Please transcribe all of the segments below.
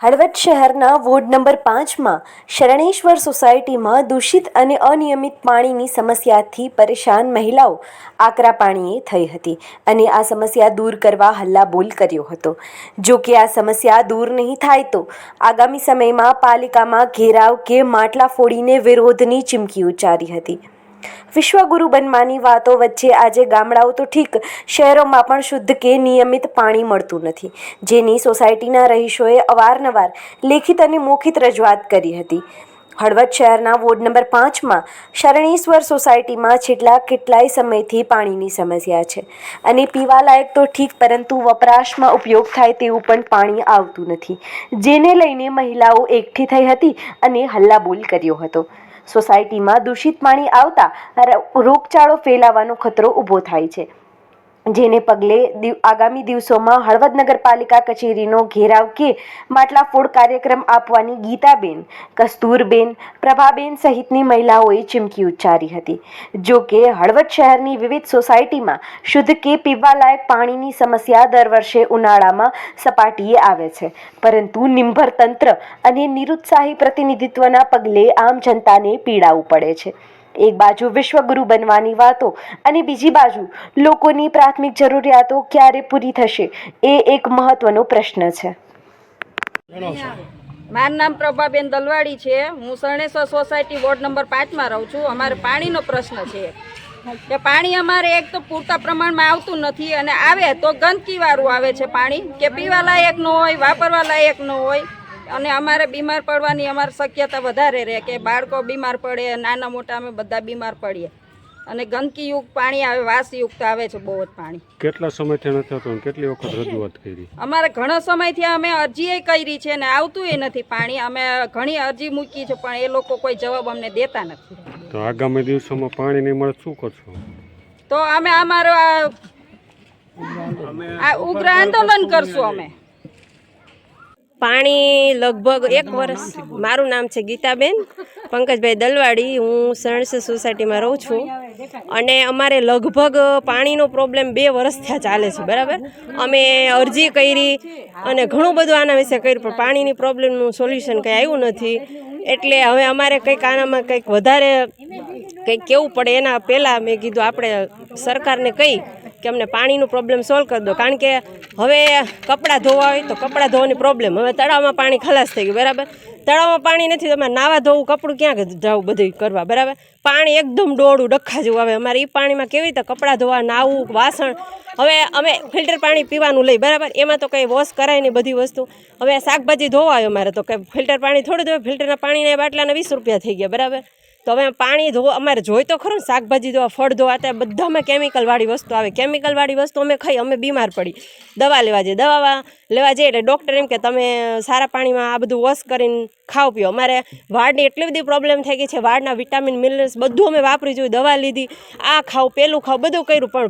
હળવદ શહેરના ward number પાંચમાં શરણેશ્વર સોસાયટીમાં દૂષિત અને અનિયમિત પાણીની સમસ્યાથી પરેશાન મહિલાઓ આકરા પાણીએ થઈ હતી અને આ સમસ્યા દૂર કરવા હલ્લાબોલ કર્યો હતો. જો કે આ સમસ્યા દૂર નહીં થાય તો આગામી સમયમાં પાલિકામાં ઘેરાવ કે માટલા ફોડીને વિરોધની ચીમકી ઉચ્ચારી હતી. વિશ્વગુરુ બનવાની વાતો વચ્ચે આજે ગામડાઓ તો ઠીક, શહેરોમાં પણ શુદ્ધ કે નિયમિત પાણી મળતું નથી. જેની સોસાયટીના રહીશોએ અવારનવાર લેખિત અને મૌખિત રજૂઆત કરી હતી. હળવદ શહેરના વોર્ડ નંબર પાંચમાં શરણેશ્વર સોસાયટીમાં છેલ્લા કેટલાય સમયથી પાણીની સમસ્યા છે. અને પીવાલાયક તો ઠીક, પરંતુ વપરાશમાં ઉપયોગ થાય તેવું પણ પાણી આવતું નથી. જેને લઈને મહિલાઓ એકઠી થઈ હતી અને હલ્લાબોલ કર્યો હતો. સોસાયટીમાં દૂષિત પાણી આવતા રોગચાળો ફેલાવાનો ખતરો ઊભો થાય છે. જેને પગલે આગામી દિવસોમાં હળવદ નગરપાલિકા કચેરીનો ઘેરાવ કે માટલા ફોડ કાર્યક્રમ આપવાની ગીતાબેન, કસ્તુરબેન, પ્રભાબેન સહિતની મહિલાઓએ ચીમકી ઉચ્ચારી હતી. જો કે હળવદ શહેરની વિવિધ સોસાયટીમાં શુદ્ધ કે પીવાલાયક પાણીની સમસ્યા દર વર્ષે ઉનાળામાં સપાટીએ આવે છે. પરંતુ નિંભર તંત્ર અને નિરુત્સાહી પ્રતિનિધિત્વના પગલે આમ જનતાને પીડાવું પડે છે. એક બાજુ વિશ્વગુરુ બનવાની વાતો અને બીજી બાજુ લોકોની પ્રાથમિક જરૂરિયાતો ક્યારે પૂરી થશે એ એક મહત્વનો પ્રશ્ન છે. મારું નામ પ્રભાબેન દલવાડી છે. હું શરણેશ્વર સોસાયટી વોર્ડ નંબર પાંચમાં રહું છું. અમારે પાણીનો પ્રશ્ન છે. કે પાણી અમારે એક તો પૂરતા પ્રમાણમાં આવતું નથી અને આવે તો ગંદકીવાળું આવે છે પાણી. કે પીવા લાયક ન હોય વાપરવા લાયક ન હોય. અને અમારે બીમાર પડવાની અમારે શક્યતા વધારે રહે કે બાળકો બીમાર પડે નાના મોટા અમે બધા બીમાર પડીએ. અને ગંદકીયુક્ત પાણી આવે વાસયુક્ત આવે છે બહુ જ પાણી. કેટલા સમયથી નથી થતું કેટલી વખત રજૂઆત કરી? અમારે ઘણા સમયથી અમે અરજીએ કરી છે ને એ નથી પાણી. અમે ઘણી અરજી મૂકી છે પણ એ લોકો કોઈ જવાબ અમને દેતા નથી. તો આગામી દિવસોમાં પાણી નહીં મળે શું કરશો? તો અમે અમારો આ ઉગ્ર આંદોલન કરશું અમે. પાણી લગભગ એક વર્ષ મારું નામ છે ગીતાબેન. પંકજભાઈ દલવાડી હું સણસ સોસાયટીમાં રહું છું. અને અમારે લગભગ પાણીનો પ્રોબ્લેમ બે વર્ષ થયા ચાલે છે બરાબર? અમે અરજી કરી અને ઘણું બધું આના વિશે કર્યું પણ પાણીની પ્રોબ્લેમનું સોલ્યુશન કંઈ આવ્યું નથી. એટલે હવે અમારે કંઈક આનામાં કંઈક વધારે કંઈક કેવું પડે એના પહેલાં મેં કીધું આપણે સરકારને કહી કે અમને પાણીનું પ્રોબ્લેમ સોલ્વ કરી દો. કારણ કે હવે કપડાં ધોવા હોય તો કપડાં ધોવાની પ્રોબ્લેમ હવે તળાવમાં પાણી ખલાસ થઈ ગયું, બરાબર? તળાવમાં પાણી નથી તમારે નાવા ધોવું, કપડું ક્યાં જવું બધું કરવા, બરાબર? પાણી એકદમ ડોળું ડખ્ખા જેવું આવે. અમારે એ પાણીમાં કેવી રીતે કપડાં ધોવા, નાવું, વાસણ? હવે અમે ફિલ્ટર પાણી પીવાનું લઈ, બરાબર? એમાં તો કંઈ વોશ કરાય નહીં બધી વસ્તુ. હવે શાકભાજી ધોવા આવે અમારે તો કંઈ ફિલ્ટર પાણી થોડું ધોવાય ફિલ્ટરના પાણીના બાટલાના વીસ રૂપિયા થઈ ગયા, બરાબર? તો હવે પાણી ધોવા અમારે જોઈ તો ખરું શાકભાજી ધોવા, ફળ ધોવા ત્યાં બધામાં કેમિકલવાળી વસ્તુ આવે. કેમિકલવાળી વસ્તુ અમે ખાઈ, અમે બીમાર પડી. દવા લેવા જઈએ. દવા લેવા જઈએ એટલે ડૉક્ટર એમ કે, તમે સારા પાણીમાં આ બધું વોશ કરીને ખાવ પીઓ. અમારે વાળની એટલી બધી પ્રોબ્લેમ થઈ ગઈ છે. વાળના વિટામિન મિનરલ્સ બધું અમે વાપરી જોયું, દવા લીધી. આ ખાવ પેલું ખાવ બધું કર્યું. પણ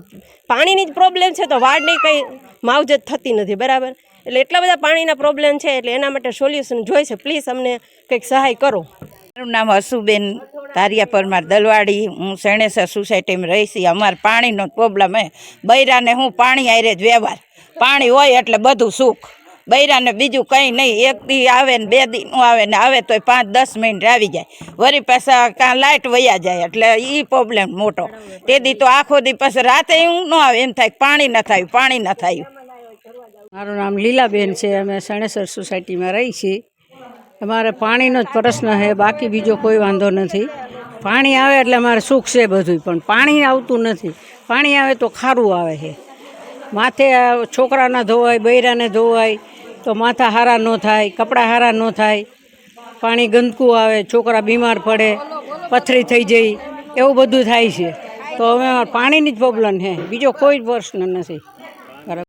પાણીની જ પ્રોબ્લેમ છે તો વાળની કંઈ માવજત થતી નથી, બરાબર? એટલે એટલા બધા પાણીના પ્રોબ્લેમ છે, એટલે એના માટે સોલ્યુશન જોઈશે. પ્લીઝ અમને કંઈક સહાય કરો. મારું નામ હસુબેન તારિયા પરમાર દલવાડી. હું શરણેશ્વર સોસાયટીમાં રહી છીએ અમારે પાણીનો પ્રોબ્લેમ હે. બૈરાને હું પાણી આયરે જ વ્યવહાર. પાણી હોય એટલે બધું સુખ. બૈરાને બીજું કંઈ નહીં. એક દી આવે ને બે દીનું આવે ને આવે તોય પાંચ દસ મિનિટ આવી જાય. વળી પાછા કાં લાઇટ વયા જાય એટલે એ પ્રોબ્લેમ મોટો. તે દી તો આખો દી પછી રાતે હું ન આવે. એમ થાય પાણી ન થાય, પાણી ન થાય. મારું નામ લીલાબેન છે. અમે શણેસર સોસાયટીમાં રહી છીએ અમારે પાણીનો જ પ્રશ્ન છે બાકી બીજો કોઈ વાંધો નથી. પાણી આવે એટલે અમારે સુખ છે બધું પણ પાણી આવતું નથી. પાણી આવે તો ખારું આવે છે માથે છોકરાના ધોવાય, બૈરાને ધોવાય, તો માથા હારા ન થાય, કપડાં હારા ન થાય. પાણી ગંદકું આવે, છોકરા બીમાર પડે, પથરી થઈ જાય, એવું બધું થાય છે. તો હવે પાણીની જ પ્રોબ્લેમ છે બીજો કોઈ જ પ્રશ્ન નથી.